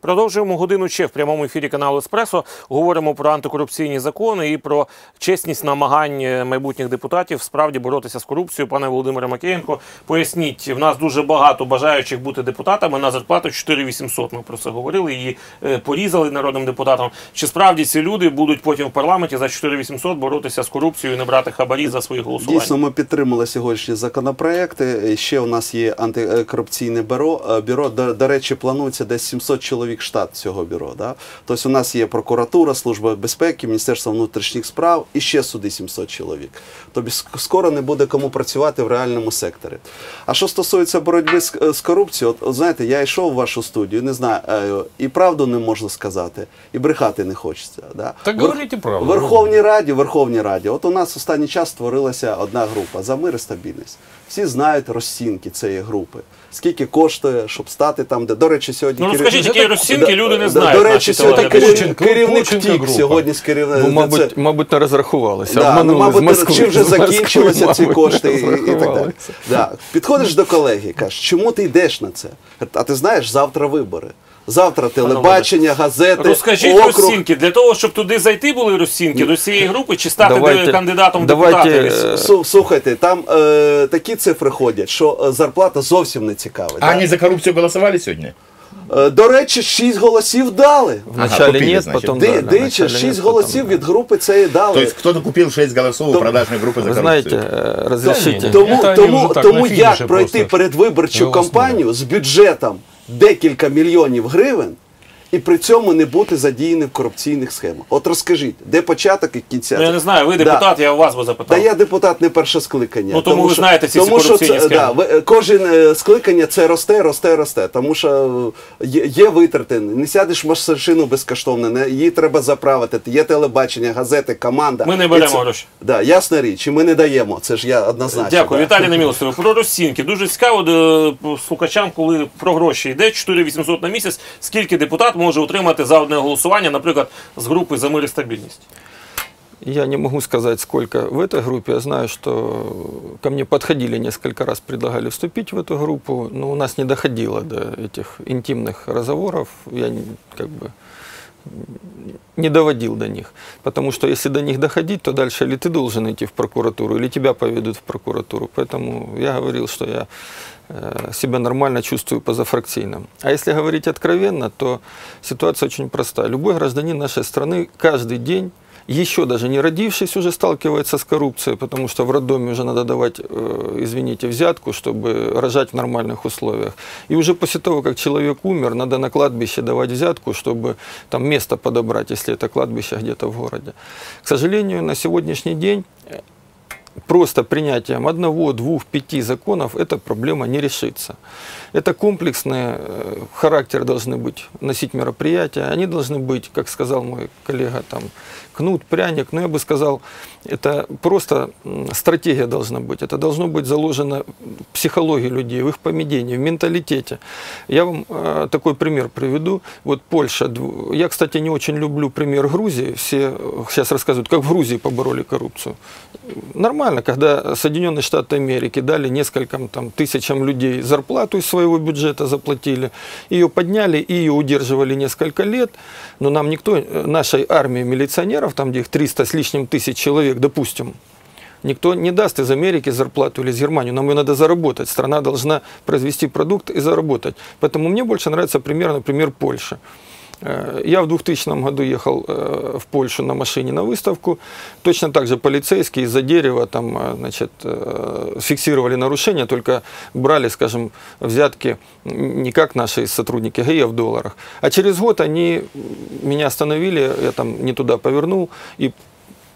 Продовжуємо годину ще в прямому ефірі каналу Еспресо. Говоримо про антикорупційні закони і про чесність намагань майбутніх депутатів справді боротися з корупцією. Пане Володимире Макієнко, поясніть, в нас дуже багато бажаючих бути депутатами на зарплату 4800. Ми про це говорили. Її е, порізали народним депутатам. Чи справді ці люди будуть потім в парламенті за 4800 боротися з корупцією, і не брати хабарі за свої голосування? Дійсно, ми підтримали сьогоднішні законопроекти. Ще у нас є антикорупційне бюро. Е, бюро до, до речі, планується десь 700 чоловік штат цього бюро. Да? Тобто у нас є прокуратура, служба безпеки, Міністерство внутрішніх справ і ще суди 700 чоловік. Тобто скоро не буде кому працювати в реальному секторі. А що стосується боротьби з, з корупцією, от, от знаєте, я йшов в вашу студію, не знаю, е, і правду не можу сказати, і брехати не хочеться. Да? Так Верх- говорите правду. Верховній Раді, Верховній Раді, от у нас останній час створилася одна група за мир і стабільність. Всі знають розцінки цієї групи. Скільки коштує, щоб стати там, де до речі, сьогодні Ну керів- розкажіть, які розцінки люди не знають. До речі, сьогодні телеглядачі. керів- Курченко- керівник втік сьогодні з керівника. Ну, мабуть, мабуть, не розрахувалися. Да, ну, з мабуть, Москви. чи вже Москви, закінчилися ці кошти і, і так далі. Да. Підходиш до колеги і кажеш, чому ти йдеш на це? А ти знаєш, завтра вибори. Завтра телебачення, газети, Розкажіть округ. розцінки для того, щоб туди зайти були розцінки до цієї групи, чи стати Давайте- де- кандидатом в давайте, депутати? е, Су- Слухайте, там е, такі цифри ходять, що е, зарплата зовсім не цікавить. А да? они за коррупцию голосовали сегодня? Е, До речі, 6 голосів дали. Вначале купили, нет, значит. потом Ди- да, да, Дивіться, вначале 6 нет, голосів потом від групи цієї То дали. есть кто-то купил 6 голосов у То- продажной группы да. за Вы коррупцию? знаете, э, разрешите. не. Тому, Це вони тому, вже так, тому на фініші як пройти просто передвиборчу виголоснули. кампанію з бюджетом декілька мільйонів гривень і при цьому не бути задіяні в корупційних схемах? От розкажіть, де початок і кінця? Ну, я не знаю, ви Да. депутат, я у вас би запитав. Та я депутат не перше скликання. Ну, тому ви знаєте ці тому що корупційні це, схеми. да, е, кожен е, скликання це росте, росте, росте. Тому що е, є, є витрати. Не сядеш машину безкоштовно, не, її треба заправити. Є телебачення, газети, команда. Ми не беремо гроші. Да, ясна річ, і ми не даємо. Це ж я однозначно. Дякую, да. Віталій Немілостовий. Про розцінки. Дуже цікаво слухачам, коли про гроші йде 4800 на місяць. Скільки депутат може отримати за одне голосування, наприклад, з групи за мир і стабільність? Я не могу сказать, сколько в этой группе. Я знаю, что ко мне подходили несколько раз, предлагали вступить в эту группу, но у нас не доходило до этих интимных разговоров. Я не- как бы не доводил до них. Потому что если до них доходить, то дальше или ты должен идти в прокуратуру, или тебя поведут в прокуратуру. Поэтому я говорил, что я э, себя нормально чувствую позафракцийно. А если говорить откровенно, то ситуация очень простая. Любой гражданин нашей страны каждый день еще даже не родившись, уже сталкивается с коррупцией, потому что в роддоме уже надо давать, э, извините, взятку, чтобы рожать в нормальных условиях. И уже после того, как человек умер, надо на кладбище давать взятку, чтобы там место подобрать, если это кладбище где-то в городе. К сожалению, на сегодняшний день э, просто принятием одного, двух, пяти законов эта проблема не решится. Это комплексный э, характер должны быть, носить мероприятия. Они должны быть, как сказал мой коллега, там, кнут, пряник. Но я бы сказал, это просто стратегия должна быть. Это должно быть заложено в психологии людей, в их поведении, в менталитете. Я вам э, такой пример приведу. Вот Польша. Я, кстати, не очень люблю пример Грузии. Все э, сейчас рассказывают, как в Грузии побороли коррупцию. Нормально, когда Соединенные Штаты Америки дали нескольким там, тысячам людей зарплату из своего бюджета заплатили, ее подняли и ее удерживали несколько лет, но нам никто, нашей армии милиционеров, там где их 300 с лишним тысяч человек, допустим, Никто не даст из Америки зарплату или из Германии. Нам ее надо заработать. Страна должна произвести продукт и заработать. Поэтому мне больше нравится пример, например, Польша. Я в 2000 году ехал в Польшу на машине на выставку. Точно так же полицейские из-за дерева там, э, значит, э, фиксировали нарушения, только брали, скажем, взятки не как наши сотрудники ГАИ, в долларах. А через год они меня остановили, я там не туда повернул, и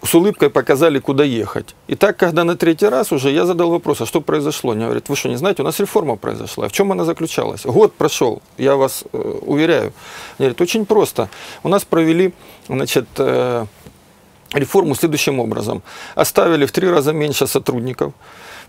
с улыбкой показали, куда ехать. И так, когда на третий раз уже я задал вопрос, а что произошло? Они говорят, вы что, не знаете, у нас реформа произошла. В чем она заключалась? Год прошел, я вас э, уверяю. Они говорят, очень просто. У нас провели, значит, э, реформу следующим образом. Оставили в три раза меньше сотрудников.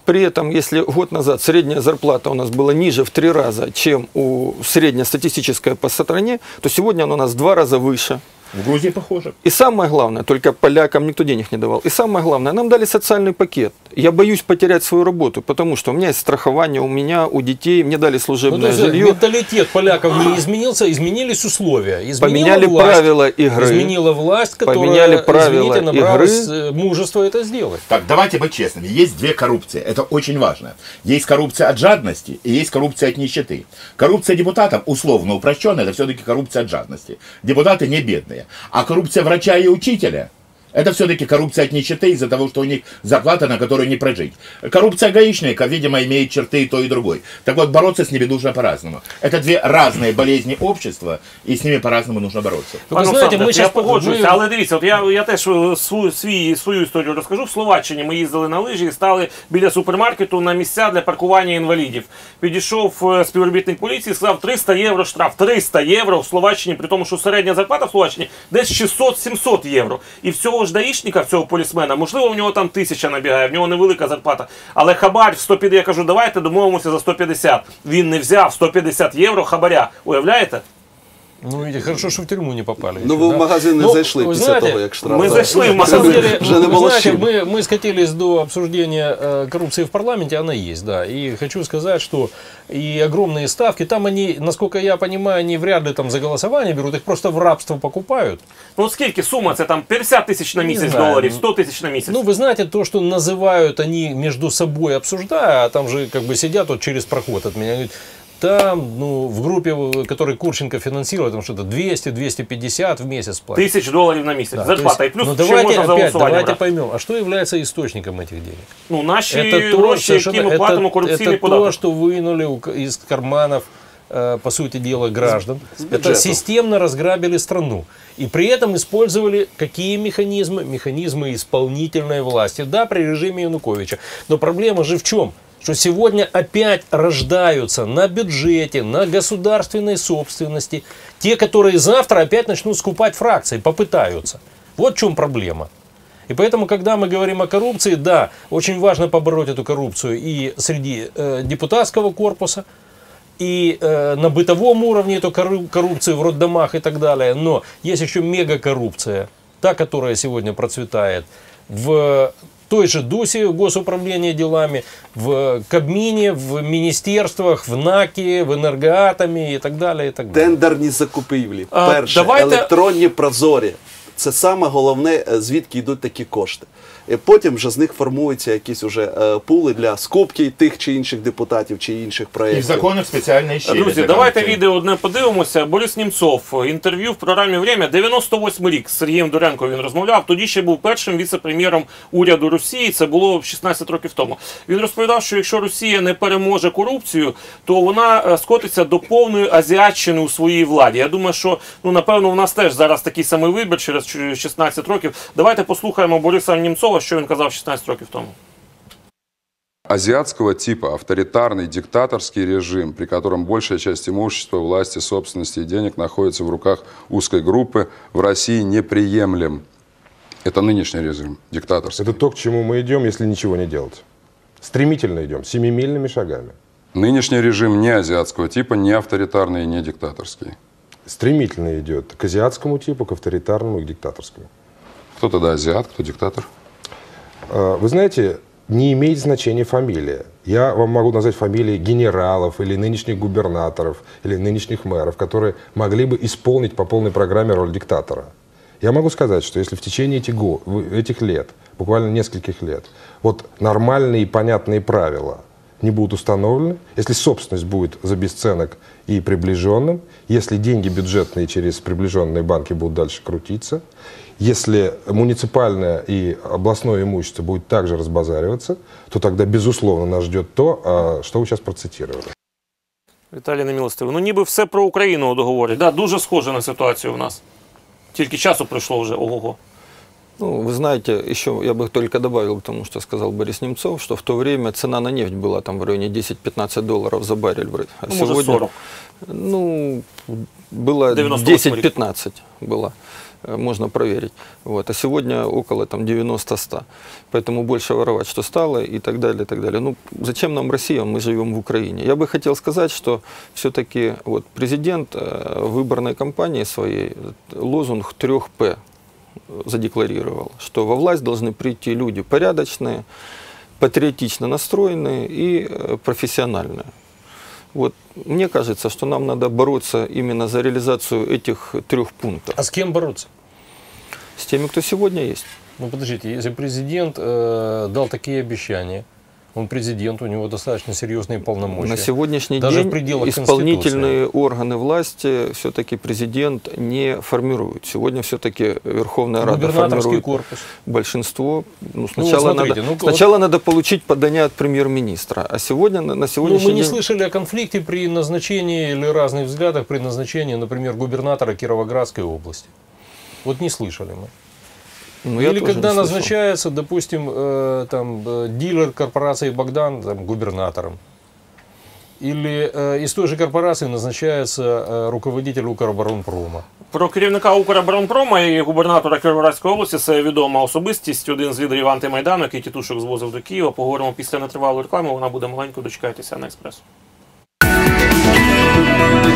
При этом, если год назад средняя зарплата у нас была ниже в три раза, чем у среднестатистическая по стране, то сегодня она у нас в два раза выше. В Грузии похоже. И самое главное, только полякам никто денег не давал. И самое главное, нам дали социальный пакет. Я боюсь потерять свою работу, потому что у меня есть страхование, у меня, у детей, мне дали Ну, служебное есть жилье. менталитет поляков не изменился, изменились условия. Изменила Поменяли власть, правила игры. Изменила власть, которая, Поменяли правила извините, набралась игры. э, мужества это сделать. Так, давайте быть честными. Есть две коррупции. Это очень важно. Есть коррупция от жадности и есть коррупция от нищеты. Коррупция депутатов, условно упрощенная, это все-таки коррупция от жадности. Депутаты не бедные. А коррупция врача и учителя это все-таки коррупция от нищеты из-за того, что у них зарплата, на которую не прожить. Коррупция гаишника, видимо, имеет черты и то, и другой. Так вот, бороться с ними нужно по-разному. Это две разные болезни общества, и с ними по-разному нужно бороться. Ви Пане знаєте, Олександре, ми я щас погоджуюся, ми- але дивіться, от я, я теж е, свою, свій, свою історію розкажу. В Словаччині ми їздили на лижі і стали біля супермаркету на місця для паркування інвалідів. Підійшов е, співробітник поліції, сказав 300 євро штраф. 300 євро в Словаччині, при тому, що середня зарплата в Словаччині десь 600-700 євро. І в цього ж даїшника, цього полісмена, можливо, в нього там тисяча набігає, в нього невелика зарплата. Але хабар в 150, я кажу, давайте домовимося за 150. Він не взяв 150 євро хабаря. Уявляєте? Ну, видите, хорошо, что в тюрьму не попали. Ну, еще, ви да? в магазин не Ну, зайшли ви після знаєте, того, як штраф. ми дали. зайшли в На самом магазин. деле, Вже не вы було знаете, чим. мы, мы скатились до обсуждения э, коррупции в парламенте, она есть, да. И хочу сказать, что и огромные ставки, там они, насколько я понимаю, они вряд ли там за голосование берут, их просто в рабство покупают. Ну скільки сума? Це там 50 тисяч на місяць знаю. доларів, 100 тисяч на місяць. Ну, вы знаете, то, что называют они между собой обсуждая, а там же как бы сидят вот через проход от меня, говорят, там, ну, в группе, э, которую Курченко финансирует, там что-то 200-250 в месяц платят. Тисяч доларів на місяць. Да, Зарплата. то І есть, плюс ну, ще давайте можна за опять, голосування давайте брати. поймем, а что является источником этих денег? Ну, наші Это то, гроші, які совершенно- ми платимо это, корупційний это податок. то, что вынули у- из карманов, э, по сути дела, граждан. Это бюджета. системно разграбили страну. И при этом использовали какие механизмы? Механизмы исполнительной власти. Да, при режиме Януковича. Но проблема же в чем? Что сегодня опять рождаются на бюджете, на государственной собственности те, которые завтра опять начнут скупать фракции, попытаются. Вот в чем проблема. И поэтому, когда мы говорим о коррупции, да, очень важно побороть эту коррупцию и среди э, депутатского корпуса, и э, на бытовом уровне эту корру- коррупцию в роддомах и так далее. Но есть еще мегакоррупция, та, которая сегодня процветает в той же ДУСе, госуправление делами, в Кабмине, в министерствах, в НАКе, в Энергоатоме и так далее. И так далее. Тендерні закупівлі. А, Перше, давайте- електронні прозорі. Це саме головне, е, звідки йдуть такі кошти. І потім вже з них формуються якісь уже е, пули для скупки тих чи інших депутатів чи інших И в проєктів. законах специальные щели. Друзі, давайте відео одне подивимося. Борис Німцов, інтерв'ю в програмі Время. 98 рік з Сергієм Дуренко він розмовляв. Тоді ще був першим віце-прем'єром уряду Росії. Це було 16 років тому. Він розповідав, що якщо Росія не переможе корупцію, то вона е, скотиться до повної азіатщини у своїй владі. Я думаю, що ну напевно у нас теж зараз такий самий вибір через 16 років. Давайте послухаємо Бориса Німцова, що він казав 16 років тому. азиатского типа авторитарный диктаторский режим, при котором большая часть имущества, власти, собственности и денег находится в руках узкой группы, в России неприемлем. Это нынешний режим, диктаторский. Это то, к чему мы идем, если ничего не делать. Стремительно идем, семимильными шагами. Нынешний режим не азиатского типа, не авторитарный и не диктаторский. Стремительно идет к азиатскому типу, к авторитарному и к диктаторскому. Кто тогда азиат, кто диктатор? А, Вы знаете, не имеет значения фамилия. Я вам могу назвать фамилии генералов или нынешних губернаторов или нынешних мэров, которые могли бы исполнить по полной программе роль диктатора. Я могу сказать, что если в течение этих, этих лет, буквально нескольких лет, вот нормальные и понятные правила не будут установлены, если собственность будет за бесценок и приближенным, если деньги бюджетные через приближенные банки будут дальше крутиться, если муниципальное и областное имущество будет также разбазариваться, то тогда, безусловно, нас ждет то, а, что вы сейчас процитировали. Віталій Немілостивий. Ну ніби все про Україну у договорі. Да, дуже схоже на ситуацію в нас. Тільки часу пройшло вже ого-го. ну, вы знаете, еще я бы только добавил к тому, что сказал Борис Немцов, что в то время цена на нефть была там в районе 10-15 долларов за баррель. А Ну, может, 40. Ну, было 98 10-15 было. э, можно проверить. Вот. А сегодня около там, 90-100. Поэтому больше воровать, что стало, и так далее, и так далее. Ну, зачем нам Россия? Мы живем в Украине. Я бы хотел сказать, что все-таки вот, президент э, выборной кампании своей э, лозунг 3П задекларировал, что во власть должны прийти люди порядочные, патриотично настроенные и э, профессиональные. Вот мне кажется, что нам надо бороться именно за реализацию этих трех пунктов А с кем бороться? с теми, кто сегодня есть. Ну подождите, если президент э, дал такие обещания, он президент, у него достаточно серьезные полномочия. На сегодняшний Даже в день пределах исполнительные органы власти все-таки президент не формирует. Сегодня все-таки Верховная Рада формирует корпус. большинство. Ну, вот сначала, смотрите, надо, ну, сначала надо получить подание от премьер-министра, а сегодня на, на Ну, сегодняшний мы не день слышали о конфликте при назначении или разных взглядах при назначении, например, губернатора Кировоградской области. Вот не слышали мы. ну, я Или тоже когда не слышал. назначается, допустим, э, там, э, дилер корпорации Богдан там, губернатором. Или э, из той же корпорации назначается э, руководитель Укроборонпрома. Про керівника Укроборонпрома і губернатора Кіровоградської області це відома особистість, один з лідерів антимайдану, який тітушок звозив до Києва. Поговоримо після нетривалої реклами. Вона буде маленькою. Дочекайтеся на експресу.